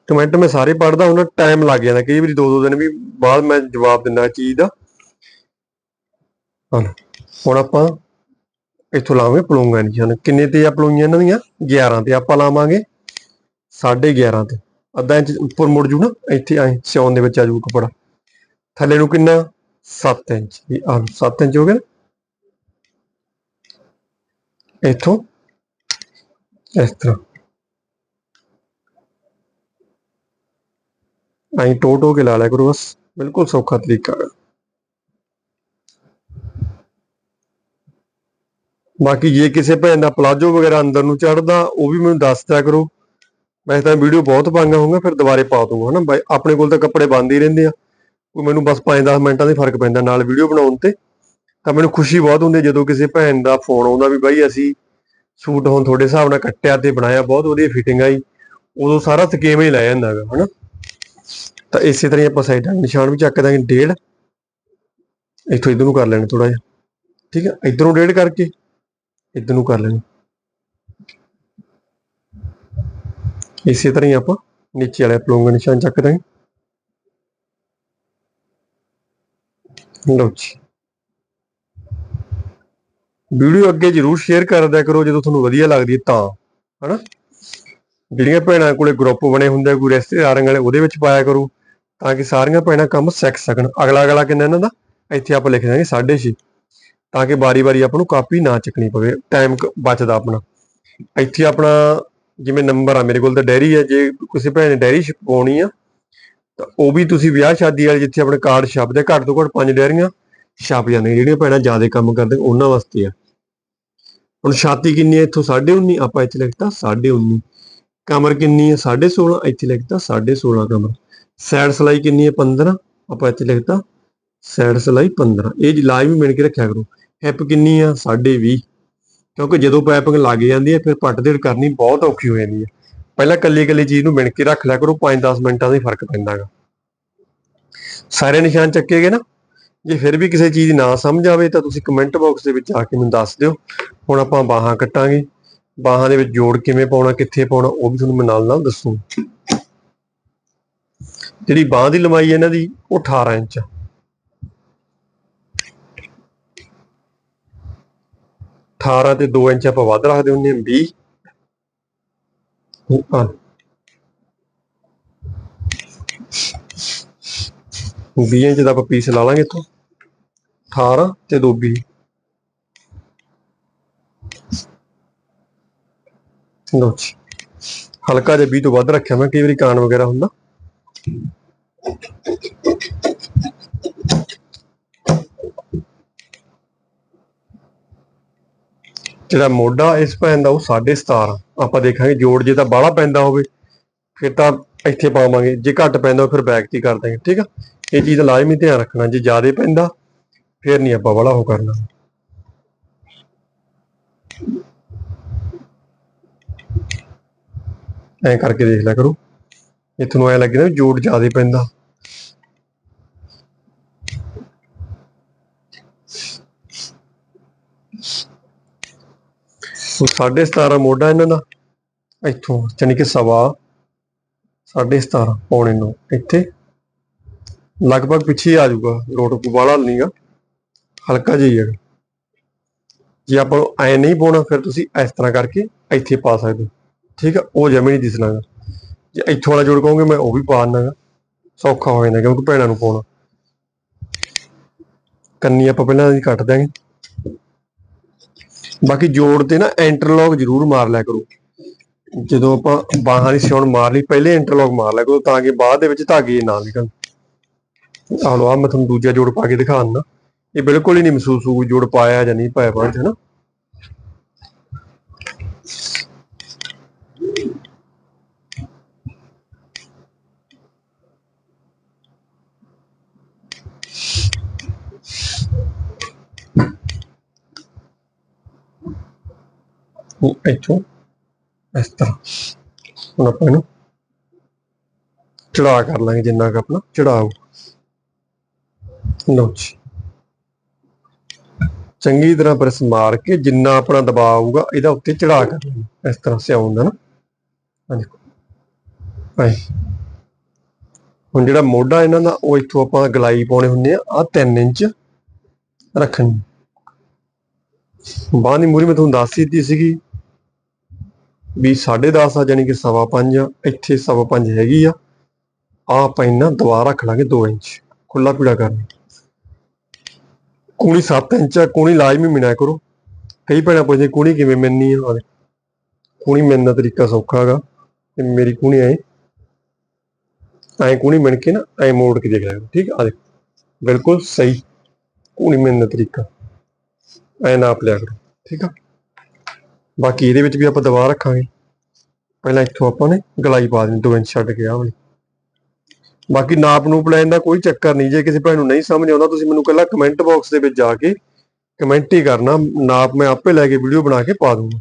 ਕਮੈਂਟ ਮੈਂ ਸਾਰੇ ਪੜ੍ਹਦਾ ਹੁੰਦਾ ਟਾਈਮ ਲੱਗ ਜਾਂਦਾ, ਕਈ ਵਾਰੀ ਦੋ ਦੋ ਦਿਨ ਵੀ ਬਾਅਦ ਮੈਂ ਜਵਾਬ ਦਿੰਦਾ ਚੀਜ਼ ਦਾ। ਹਾਂ ਹੁਣ ਆਪਾਂ ਇੱਥੋਂ ਲਾਵਾਂਗੇ ਪਲੋਂਗਾ ਨਿਸ਼ਾਨ ਕਿੰਨੇ ਤੇ ਆ ਪਲੋਈਆਂ ਇਹਨਾਂ ਦੀਆਂ? 11 ਤੇ ਆਪਾਂ ਲਾਵਾਂਗੇ। 11.5 ਤੇ। ਅੱਧਾ ਇੰਚ ਉੱਪਰ ਮੁੜ ਜੂ ਨਾ, ਇੱਥੇ ਆਏ ਸਿਉਣ ਦੇ ਵਿੱਚ ਆ ਜੂ ਕਪੜਾ। ਥੱਲੇ ਨੂੰ ਕਿੰਨਾ? 7 ਇੰਚ। ਇਹ ਆ 7 ਇੰਚ ਹੋ ਗਿਆ ਇੱਥੋਂ ਇਸ ਤਰ੍ਹਾਂ। ਆਈ ਟੋਟ ਹੋ ਕੇ ਲਾ ਲਿਆ ਕਰੋ ਬਸ, ਬਿਲਕੁਲ ਸੌਖਾ ਤਰੀਕਾ ਹੈ। ਬਾਕੀ ਜੇ ਕਿਸੇ ਭੈਣ ਦਾ ਪਲਾਜੋ ਵਗੈਰਾ ਅੰਦਰ ਨੂੰ ਚੜਦਾ ਉਹ ਵੀ ਮੈਨੂੰ ਦੱਸ ਦਿਆ ਕਰੋ। ਮੈਂ ਤਾਂ ਵੀਡੀਓ ਬਹੁਤ ਪਾਈਆਂ ਹੋਊਗਾ, ਫਿਰ ਦੁਬਾਰੇ ਪਾ ਦੂੰਗਾ ਹਨਾ? ਬਾਈ, ਆਪਣੇ ਕੋਲ ਤਾਂ ਕੱਪੜੇ ਬੰਦ ਹੀ ਰਹਿੰਦੇ ਆ। ਕੋਈ ਮੈਨੂੰ ਬਸ 5-10 ਮਿੰਟਾਂ ਦੇ ਫ਼ਰਕ ਪੈਂਦਾ ਨਾਲ ਵੀਡੀਓ ਬਣਾਉਣ ਤੇ। ਤਾਂ ਮੈਨੂੰ ਖੁਸ਼ੀ ਬਹੁਤ ਹੁੰਦੀ ਜਦੋਂ ਕਿਸੇ ਭੈਣ ਦਾ ਫੋਨ ਆਉਂਦਾ ਵੀ ਬਾਈ, ਅਸੀਂ ਸੂਟ ਹੁਣ ਤੁਹਾਡੇ ਹਿਸਾਬ ਨਾਲ ਕੱਟਿਆ ਤੇ ਬਣਾਇਆ, ਬਹੁਤ ਵਧੀਆ ਫਿਟਿੰਗ ਆਈ ਉਦੋਂ ਸਾਰਾ ਸਕੇਮ ਹੀ ਲੈ ਜਾਂਦਾ ਹੈਗਾ, ਹਨਾ? ਤਾਂ ਇਸੇ ਤਰ੍ਹਾਂ ਆਪਾਂ ਸਾਈਡਾਂ ਨਿਸ਼ਾਨ ਵੀ ਚੱਕ ਦਾਂਗੇ, ਡੇਢ। ਇੱਥੋਂ ਇਧਰ ਨੂੰ ਕਰ ਲੈਣਾ ਥੋੜਾ ਜਿਹਾ, ਠੀਕ ਹੈ ਇਧਰੋਂ ਡੇਢ ਕਰਕੇ ਇਧਰ ਨੂੰ ਕਰ ਲੈਣਾ। ਇਸੇ ਤਰ੍ਹਾਂ ਹੀ ਆਪਾਂ ਨੀਚੇ ਵਾਲੇ ਪਲੋਂਗਾ ਨਿਸ਼ਾਨ ਚੱਕ ਦਾਂਗੇ। ਲਓ ਜੀ। ਵੀਡੀਓ ਅੱਗੇ ਜਰੂਰ ਸ਼ੇਅਰ ਕਰ ਦਿਆ ਕਰੋ ਜਦੋਂ ਤੁਹਾਨੂੰ ਵਧੀਆ ਲੱਗਦੀ ਹੈ ਤਾਂ ਹਨਾ? ਜਿਹੜੀਆਂ ਭੈਣਾਂ ਕੋਲੇ ਗਰੁੱਪ ਬਣੇ ਹੁੰਦੇ ਆ, ਕੋਈ ਰਿਸ਼ਤੇਦਾਰਾਂ ਵਾਲੇ ਉਹਦੇ ਵਿੱਚ ਪਾਇਆ ਕਰੋ ਤਾਂ ਕਿ ਸਾਰੀਆਂ ਭੈਣਾਂ ਕੰਮ ਸਿੱਖ ਸਕਣ। ਅਗਲਾ ਅਗਲਾ ਕਿੰਨਾ ਇਹਨਾਂ ਦਾ ਇੱਥੇ ਆਪਾਂ ਲਿਖ ਦਾਂਗੇ 6.5 ਤਾਂ ਕਿ ਵਾਰੀ-ਵਾਰੀ ਆਪਾਂ ਨੂੰ ਕਾਪੀ ਨਾ ਚੱਕਣੀ ਪਵੇ ਟਾਈਮ ਬਚਦਾ ਆਪਣਾ। ਇੱਥੇ ਆਪਣਾ ਜਿਵੇਂ ਨੰਬਰ ਆ ਮੇਰੇ ਕੋਲ ਤਾਂ ਡੈਰੀ ਹੈ ਜੇ ਕਿਸੇ ਭੈਣ ਨੇ ਡੈਰੀ ਛਪਾਉਣੀ ਆ ਤਾਂ ਉਹ ਵੀ ਤੁਸੀਂ ਵਿਆਹ ਸ਼ਾਦੀ ਵਾਲੇ ਜਿੱਥੇ ਆਪਣੇ ਕਾਰਡ ਛਪਦੇ ਘੱਟ ਤੋਂ ਘੱਟ ਪੰਜ ਡੈਰੀਆਂ ਛਪ ਜਾਂਦੀਆਂ ਜਿਹੜੀਆਂ ਭੈਣਾਂ ਜ਼ਿਆਦਾ ਕੰਮ ਕਰਦੇ ਉਹਨਾਂ ਵਾਸਤੇ ਆ। ਹੁਣ ਛਾਤੀ ਕਿੰਨੀ ਹੈ? ਇੱਥੋਂ 19.5 ਆਪਾਂ ਇੱਥੇ ਲਿਖਤਾ 19.5 ਕਮਰ ਕਿੰਨੀ ਹੈ? 16.5 ਇੱਥੇ ਲਿਖਤਾ 16.5 ਕਮਰ। ਸਾਈਡ ਸਲਾਈ ਕਿੰਨੀ ਹੈ? 15 ਆਪਾਂ ਇੱਥੇ ਲਿਖਤਾ ਸਾਈਡ ਸਲਾਈ 15 ਇਹ ਜੀ ਲਾਈਵ ਮਿਣ ਕੇ ਰੱਖਿਆ ਕਰੋ। ਹਿੱਪ ਕਿੰਨੀ ਆ? 20.5 ਕਿਉਂਕਿ ਜਦੋਂ ਪਾਈਪਿੰਗ ਲੱਗ ਜਾਂਦੀ ਹੈ, ਫਿਰ ਪੱਟਦੇੜ ਕਰਨੀ ਬਹੁਤ ਔਖੀ ਹੋ ਜਾਂਦੀ ਹੈ। ਪਹਿਲਾਂ ਕੱਲੀ ਕੱਲੀ ਚੀਜ਼ ਨੂੰ ਮਿਣ ਕੇ ਰੱਖ ਲਿਆ ਕਰੋ 5-10 ਮਿੰਟਾਂ ਦਾ ਹੀ ਫ਼ਰਕ ਪੈਂਦਾ ਹੈਗਾ। ਸਾਰੇ ਨਿਸ਼ਾਨ ਚੱਕੇ ਗਏ ਨਾ? ਜੇ ਫਿਰ ਵੀ ਕਿਸੇ ਚੀਜ਼ ਨਾ ਸਮਝ ਆਵੇ ਤਾਂ ਤੁਸੀਂ ਕਮੈਂਟ ਬਾਕਸ ਦੇ ਵਿੱਚ ਆ ਕੇ ਮੈਨੂੰ ਦੱਸ ਦਿਓ। ਹੁਣ ਆਪਾਂ ਬਾਹਾਂ ਕੱਟਾਂਗੇ। ਬਾਹਾਂ ਦੇ ਵਿੱਚ ਜੋੜ ਕਿਵੇਂ ਪਾਉਣਾ, ਕਿੱਥੇ ਪਾਉਣਾ, ਉਹ ਵੀ ਤੁਹਾਨੂੰ ਮੈਂ ਨਾਲ ਨਾਲ ਦੱਸੂ। ਜਿਹੜੀ ਬਾਹ ਦੀ ਲੰਬਾਈ ਹੈ ਇਹਨਾਂ ਦੀ, ਉਹ 18 ਇੰਚ ਆ। 18 ਤੇ 2 ਇੰਚ ਆਪਾਂ ਵੱਧ ਰੱਖਦੇ ਹੁੰਦੇ ਹਾਂ 20 ਉਹ ਆ 20 ਇੰਚ ਦਾ ਆਪਾਂ ਪੀਸ ਲਾ ਲਾਂਗੇ ਇੱਥੋਂ 18 ਤੇ 2 20 ਲਓ ਜੀ। ਹਲਕਾ ਜਿਹਾ 20 ਤੋਂ ਵੱਧ ਰੱਖਿਆ ਮੈਂ, ਕਈ ਵਾਰੀ ਕਾਨ ਵਗੈਰਾ ਹੁੰਦਾ। ਜਿਹੜਾ ਮੋਢਾ ਇਸ ਪੈਣ ਦਾ ਉਹ 17.5 ਆਪਾਂ ਦੇਖਾਂਗੇ ਜੋੜ ਜੇ ਤਾਂ ਬਾਹਲਾ ਪੈਂਦਾ ਹੋਵੇ, ਫਿਰ ਤਾਂ ਇੱਥੇ ਪਾਵਾਂਗੇ। ਜੇ ਘੱਟ ਪੈਂਦਾ ਫਿਰ ਬੈਕ ਤੇ ਕਰ ਦਾਂਗੇ ਠੀਕ ਆ? ਇਹ ਚੀਜ਼ ਦਾ ਲਾਜ਼ਮੀ ਧਿਆਨ ਰੱਖਣਾ, ਜੇ ਜ਼ਿਆਦਾ ਪੈਂਦਾ, ਫਿਰ ਨਹੀਂ ਆਪਾਂ ਵਾਲਾ ਉਹ ਕਰਨਾ। ਐਂ ਕਰਕੇ ਦੇਖ ਲਿਆ ਕਰੋ। ਜੇ ਤੁਹਾਨੂੰ ਐ ਲੱਗੇ ਜੋੜ ਜ਼ਿਆਦਾ ਪੈਂਦਾ। ਉਹ 17.5 ਮੋਢਾ ਇਹਨਾਂ ਦਾ, ਇੱਥੋਂ, ਜਾਣੀ ਕਿ ਸਵਾ 17.5 ਪੌਣੇ ਨੂੰ, ਇੱਥੇ। ਲਗਭਗ ਪਿੱਛੇ ਹੀ ਆ ਜਾਊਗਾ ਲੋਟ ਕੋ ਵਾਲਾ ਨਹੀਂਗਾ ਹਲਕਾ ਜਿਹਾ ਹੀ ਹੈਗਾ। ਜੇ ਆਪਾਂ ਨੂੰ ਐ ਨਹੀਂ ਪਾਉਣਾ, ਫਿਰ ਤੁਸੀਂ ਇਸ ਤਰ੍ਹਾਂ ਕਰਕੇ ਇੱਥੇ ਪਾ ਸਕਦੇ ਹੋ। ਠੀਕ ਆ, ਉਹ ਜਮੇ ਨਹੀਂ ਦਿਸਣਾਗਾ ਜੇ ਇੱਥੋਂ ਵਾਲਾ ਜੋੜ ਕਹੋਗੇ, ਮੈਂ ਉਹ ਵੀ ਪਾ ਦਿੰਨਾਗਾ ਸੌਖਾ ਹੋ ਜਾਂਦਾ, ਕਿਉਂਕਿ ਭੈਣਾਂ ਨੂੰ ਪਾਉਣਾ। ਕੰਨੀ ਆਪਾਂ ਪਹਿਲਾਂ ਦੀ ਕੱਟ ਦਾਂਗੇ ਬਾਕੀ ਜੋੜ ਤੇ ਨਾ ਇੰਟਰਲੌਕ ਜ਼ਰੂਰ ਮਾਰ ਲਿਆ ਕਰੋ। ਜਦੋਂ ਆਪਾਂ ਬਾਹਾਂ ਦੀ ਸਿਉਣ ਮਾਰ ਲਈ, ਪਹਿਲੇ ਇੰਟਰਲੌਕ ਮਾਰ ਲਿਆ ਕਰੋ, ਤਾਂ ਕਿ ਬਾਅਦ ਦੇ ਵਿੱਚ ਧਾਗੇ ਨਾ ਨਿਕਲਣ। ਆਹ ਲਓ ਆ ਮੈਂ ਤੁਹਾਨੂੰ ਦੂਜਾ ਜੋੜ ਪਾ ਕੇ ਦਿਖਾ ਦਿੰਦਾ। ਇਹ ਬਿਲਕੁਲ ਹੀ ਨਹੀਂ ਮਹਿਸੂਸ ਹੋਊ ਜੋੜ ਪਾਇਆ ਜਾਂ ਨਹੀਂ ਪਾਇਆ ਬਾਅਦ ਹਨਾ? ਇੱਥੋਂ, ਇਸ ਤਰ੍ਹਾਂ। ਹੁਣ ਆਪਾਂ ਇਹਨੂੰ ਚੜਾ ਕਰ ਲਾਂਗੇ ਜਿੰਨਾ ਕੁ ਆਪਣਾ ਚੜਾਓ। ਲਓ ਜੀ। ਚੰਗੀ ਤਰ੍ਹਾਂ ਪ੍ਰੈਸ ਮਾਰ ਕੇ ਜਿੰਨਾ ਆਪਣਾ ਦਬਾਅ ਆਊਗਾ ਇਹਦਾ ਉੱਤੇ ਚੜਾ ਕਰ ਲੈਣਾ ਇਸ ਤਰ੍ਹਾਂ ਸਿਆਉਂਦਾ ਨਾ। ਆ ਦੇਖੋ। ਆਏ ਹੁਣ ਜਿਹੜਾ ਮੋਢਾ ਇਹਨਾਂ ਦਾ, ਉਹ ਇੱਥੋਂ ਆਪਾਂ ਗਲਾਈ ਪਾਉਣੇ ਹੁੰਦੇ ਆ। ਆ 3 ਇੰਚ ਰੱਖਣੀ ਬਾਂਹ ਦੀ ਮੂਰੀ ਮੈਂ ਤੁਹਾਨੂੰ ਦੱਸ ਦਿੱਤੀ ਸੀਗੀ ਵੀ 10.5 ਆ ਜਾਨੀ ਕਿ ਸਵਾ 5 ਆ। ਇੱਥੇ ਸਵਾ 5 ਹੈਗੀ ਆ। ਆ ਆਪਾਂ ਇਹਨਾਂ ਦੁਬਾਰਾ ਰੱਖ ਲਾਂਗੇ 2 ਇੰਚ। ਖੁੱਲਾ ਪੀੜਾ ਕਰਨਾ। ਕੂਣੀ 7 ਇੰਚ ਆ ਕੂਣੀ ਲਾਜ਼ਮੀ ਮਿਣਿਆ ਕਰੋ। ਕਈ ਭੈਣਾਂ ਪੁੱਛਦੇ ਕੂਣੀ ਕਿਵੇਂ ਮਿਲਣੀ ਆ? ਆਹ ਕੂਣੀ ਮਿਲਣ ਦਾ ਤਰੀਕਾ ਸੌਖਾ ਹੈਗਾ, ਤੇ ਮੇਰੀ ਕੂਣੀ ਐ। ਐ ਕੂਣੀ ਮਿਣ ਕੇ ਨਾ, ਐ ਮੋੜ ਕੇ ਦੇਖ ਲਿਆ ਠੀਕ ਆ? ਦੇਖੋ। ਬਿਲਕੁਲ ਸਹੀ ਕੂਣੀ ਮਿਲਣ ਦਾ ਤਰੀਕਾ। ਐ ਨਾਪ ਲਿਆ ਕਰੋ, ਠੀਕ ਆ? ਬਾਕੀ ਇਹਦੇ ਵਿੱਚ ਵੀ ਆਪਾਂ ਦਬਾ ਰੱਖਾਂਗੇ। ਪਹਿਲਾਂ ਇੱਥੋਂ ਆਪਾਂ ਨੇ ਗਲਾਈ ਪਾ ਦੇਣੀ 2 ਇੰਚ ਛੱਡ ਕੇ ਆ ਵਾਲੀ। ਬਾਕੀ ਨਾਪ ਨੂੰ ਪਲਾਨ ਦਾ ਕੋਈ ਚੱਕਰ ਨਹੀਂ, ਜੇ ਕਿਸੇ ਭੈਣ ਨੂੰ ਨਹੀਂ ਸਮਝ ਆਉਂਦਾ, ਤੁਸੀਂ ਮੈਨੂੰ ਕੱਲਾ ਕਮੈਂਟ ਬਾਕਸ ਦੇ ਵਿੱਚ ਜਾ ਕੇ ਕਮੈਂਟ ਹੀ ਕਰਨਾ, ਨਾਪ ਮੈਂ ਆਪੇ ਲੈ ਕੇ ਵੀਡੀਓ ਬਣਾ ਕੇ ਪਾ ਦੂੰਗਾ।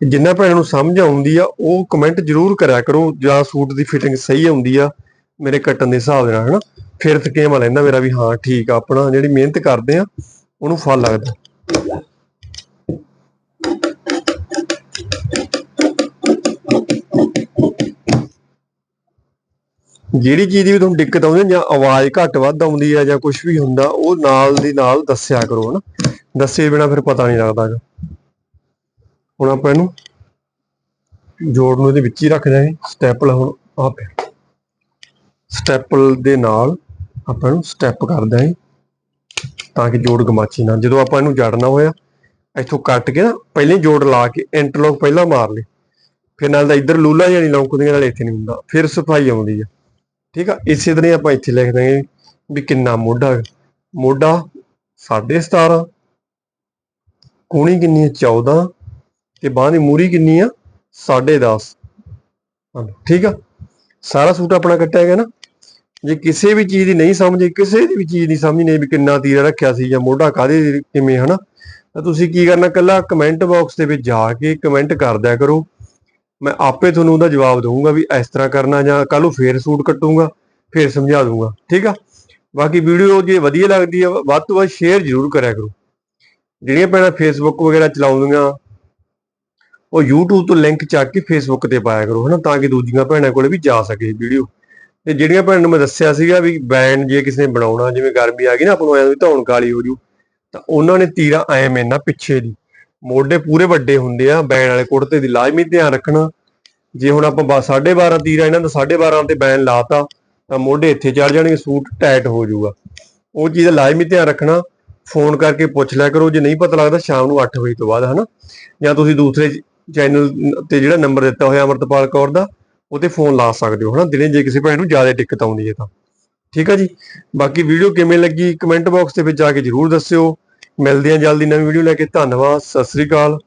ਤੇ ਜਿੰਨਾ ਭੈਣਾਂ ਨੂੰ ਸਮਝ ਆਉਂਦੀ ਆ, ਉਹ ਕਮੈਂਟ ਜ਼ਰੂਰ ਕਰਿਆ ਕਰੋ, ਜਾਂ ਸੂਟ ਦੀ ਫਿਟਿੰਗ ਸਹੀ ਆਉਂਦੀ ਆ, ਮੇਰੇ ਕੱਟਣ ਦੇ ਹਿਸਾਬ ਦੇ ਨਾਲ, ਹਨਾ? ਫਿਰ ਥਕੇਵਾ ਲੈਂਦਾ ਮੇਰਾ ਵੀ, ਹਾਂ, ਠੀਕ ਆ, ਆਪਣਾ ਜਿਹੜੀ ਮਿਹਨਤ ਕਰਦੇ ਆ, ਉਹਨੂੰ ਫਲ ਲੱਗਦਾ। ਜਿਹੜੀ ਚੀਜ਼ ਦੀ ਵੀ ਤੁਹਾਨੂੰ ਦਿੱਕਤ ਆਉਂਦੀ ਜਾਂ ਆਵਾਜ਼ ਘੱਟ ਵੱਧ ਆਉਂਦੀ ਹੈ ਜਾਂ ਕੁਝ ਵੀ ਹੁੰਦਾ, ਉਹ ਨਾਲ ਦੀ ਨਾਲ ਦੱਸਿਆ ਕਰੋ ਹਨਾ। ਦੱਸੇ ਬਿਨਾ ਫਿਰ ਪਤਾ ਨਹੀਂ ਲੱਗਦਾ ਗਾ। ਹੁਣ ਆਪਾਂ ਇਹਨੂੰ ਜੋੜ ਨੂੰ ਇਹਦੇ ਵਿੱਚ ਹੀ ਰੱਖ ਜਾਗੇ ਸਟੈਪਲ ਹੁਣ ਆ ਪਿਆ ਸਟੈਪਲ ਦੇ ਨਾਲ ਆਪਾਂ ਇਹਨੂੰ ਸਟੈਪ ਕਰ ਦਾਂਗੇ ਤਾਂ ਕਿ ਜੋੜ ਗਮਾਚੀ ਨਾ। ਜਦੋਂ ਆਪਾਂ ਇਹਨੂੰ ਜੜਨਾ ਹੋਇਆ, ਇੱਥੋਂ ਕੱਟ ਕੇ ਨਾ ਪਹਿਲੇ ਜੋੜ ਲਾ ਕੇ ਇੰਟਰਲੋਕ ਪਹਿਲਾਂ ਮਾਰ ਲੇ ਫਿਰ ਨਾਲ ਤਾਂ ਇੱਧਰ ਲੂਲਾ ਜਾਨੀ ਲੌਂਕਦੀਆਂ, ਨਾਲ ਇੱਥੇ ਨਹੀਂ ਹੁੰਦਾ। ਫਿਰ ਸਫ਼ਾਈ ਆਉਂਦੀ ਆ। ਠੀਕ ਆ? ਇਸੇ ਤਰ੍ਹਾਂ ਆਪਾਂ ਇੱਥੇ ਲਿਖ ਦਾਂਗੇ ਵੀ ਕਿੰਨਾ ਮੋਢਾ ਹੈ। ਮੋਢਾ 17.5 ਕੂਣੀ ਕਿੰਨੀ ਹੈ? 14 ਤੇ ਬਾਂਹ ਦੀ ਮੂਰੀ ਕਿੰਨੀ ਆ? 10.5 ਹਾਂ ਠੀਕ ਆ? ਸਾਰਾ ਸੂਟ ਆਪਣਾ ਕੱਟਿਆ ਗਿਆ ਨਾ। ਜੇ ਕਿਸੇ ਵੀ ਚੀਜ਼ ਦੀ ਨਹੀਂ ਸਮਝ, ਕਿਸੇ ਦੀ ਵੀ ਚੀਜ਼ ਦੀ ਸਮਝ, ਨਹੀਂ ਵੀ ਕਿੰਨਾ ਤੀਰ ਰੱਖਿਆ ਸੀ ਜਾਂ ਮੋਢਾ ਕਾਦੇ ਕਿਵੇਂ, ਹਨਾ? ਤਾਂ ਤੁਸੀਂ ਕੀ ਕਰਨਾ, ਕੱਲਾ ਕਮੈਂਟ ਬਾਕਸ ਦੇ ਵਿੱਚ ਜਾ ਕੇ ਕਮੈਂਟ ਕਰ ਦਿਆ ਕਰੋ। ਮੈਂ ਆਪੇ ਤੁਹਾਨੂੰ ਉਹਦਾ ਜਵਾਬ ਦਊਂਗਾ ਵੀ ਇਸ ਤਰ੍ਹਾਂ ਕਰਨਾ ਜਾਂ ਕੱਲ ਨੂੰ ਫੇਰ ਸੂਟ ਕੱਟੂੰਗਾ, ਫੇਰ ਸਮਝਾ ਦੂੰਗਾ ਠੀਕ ਆ? ਬਾਕੀ ਵੀਡੀਓ ਜੇ ਵਧੀਆ ਲੱਗਦੀ ਆ, ਵੱਧ ਤੋਂ ਵੱਧ ਸ਼ੇਅਰ ਜ਼ਰੂਰ ਕਰਿਆ ਕਰੋ। ਜਿਹੜੀਆਂ ਭੈਣਾਂ ਫੇਸਬੁੱਕ ਵਗੈਰਾ ਚਲਾਉਂਦੀਆਂ, ਉਹ YouTube ਤੋਂ ਲਿੰਕ ਚੱਕ ਕੇ ਫੇਸਬੁੱਕ ਤੇ ਪਾਇਆ ਕਰੋ, ਹਨਾ, ਤਾਂ ਕਿ ਦੂਜੀਆਂ ਭੈਣਾਂ ਕੋਲੇ ਵੀ ਜਾ ਸਕੇ ਵੀਡੀਓ ਤੇ ਜਿਹੜੀਆਂ ਭੈਣਾਂ ਨੂੰ ਮੈਂ ਦੱਸਿਆ ਸੀਗਾ ਵੀ ਬੈਂਡ ਜੇ ਕਿਸੇ ਨੇ ਬਣਾਉਣਾ, ਜਿਵੇਂ ਗਰਮੀ ਆ ਗਈ ਨਾ, ਆਪਾਂ ਨੂੰ ਐਂ ਵੀ ਧੌਣ ਕਾਲੀ ਹੋ ਜੂ, ਤਾਂ ਉਹਨਾਂ ਨੇ ਤੀਰਾ ਐ ਮੈਨਾਂ ਪਿੱਛੇ ਦੀ। ਮੋਢੇ ਪੂਰੇ ਵੱਡੇ ਹੁੰਦੇ ਆ ਬੈਨ ਵਾਲੇ ਕੁੜਤੇ ਦੀ ਲਾਜ਼ਮੀ ਧਿਆਨ ਰੱਖਣਾ। ਜੇ ਹੁਣ ਆਪਾਂ 12.5 ਤੀਰਾ ਇਹਨਾਂ ਦਾ 12.5 ਤੇ ਬੈਨ ਲਾਤਾ, ਤਾਂ ਮੋਢੇ ਇੱਥੇ ਚੜ ਜਾਣਗੇ, ਸੂਟ ਟਾਈਟ ਹੋ ਜਾਊਗਾ। ਉਹ ਚੀਜ਼ ਦਾ ਲਾਜ਼ਮੀ ਧਿਆਨ ਰੱਖਣਾ, ਫੋਨ ਕਰਕੇ ਪੁੱਛ ਲਿਆ ਕਰੋ, ਜੇ ਨਹੀਂ ਪਤਾ ਲੱਗਦਾ ਸ਼ਾਮ ਨੂੰ 8 ਵਜੇ ਤੋਂ ਬਾਅਦ, ਹਨਾ? ਜਾਂ ਤੁਸੀਂ ਦੂਸਰੇ ਚੈਨਲ ਤੇ ਜਿਹੜਾ ਨੰਬਰ ਦਿੱਤਾ ਹੋਇਆ ਅਮਰਤਪਾਲ ਕੌਰ ਦਾ ਉਹ ਤੇ ਫੋਨ ਲਾ ਸਕਦੇ ਹੋ, ਹਨਾ? ਦਿਨੇ ਜੇ ਕਿਸੇ ਭੈਣ ਨੂੰ ਜ਼ਿਆਦਾ ਦਿੱਕਤ ਆਉਂਦੀ ਹੈ ਤਾਂ। ਠੀਕ ਆ ਜੀ? ਬਾਕੀ ਵੀਡੀਓ ਕਿਵੇਂ ਲੱਗੀ ਕਮੈਂਟ ਬਾਕਸ ਦੇ ਵਿੱਚ ਜਾ ਕੇ ਜਰੂਰ ਦੱਸਿਓ। ਮਿਲਦੇ ਹਾਂ ਜਲਦੀ ਨਵੀਂ ਵੀਡੀਓ ਲੈ ਕੇ। ਧੰਨਵਾਦ ਸਤਿ ਸ੍ਰੀ ਅਕਾਲ।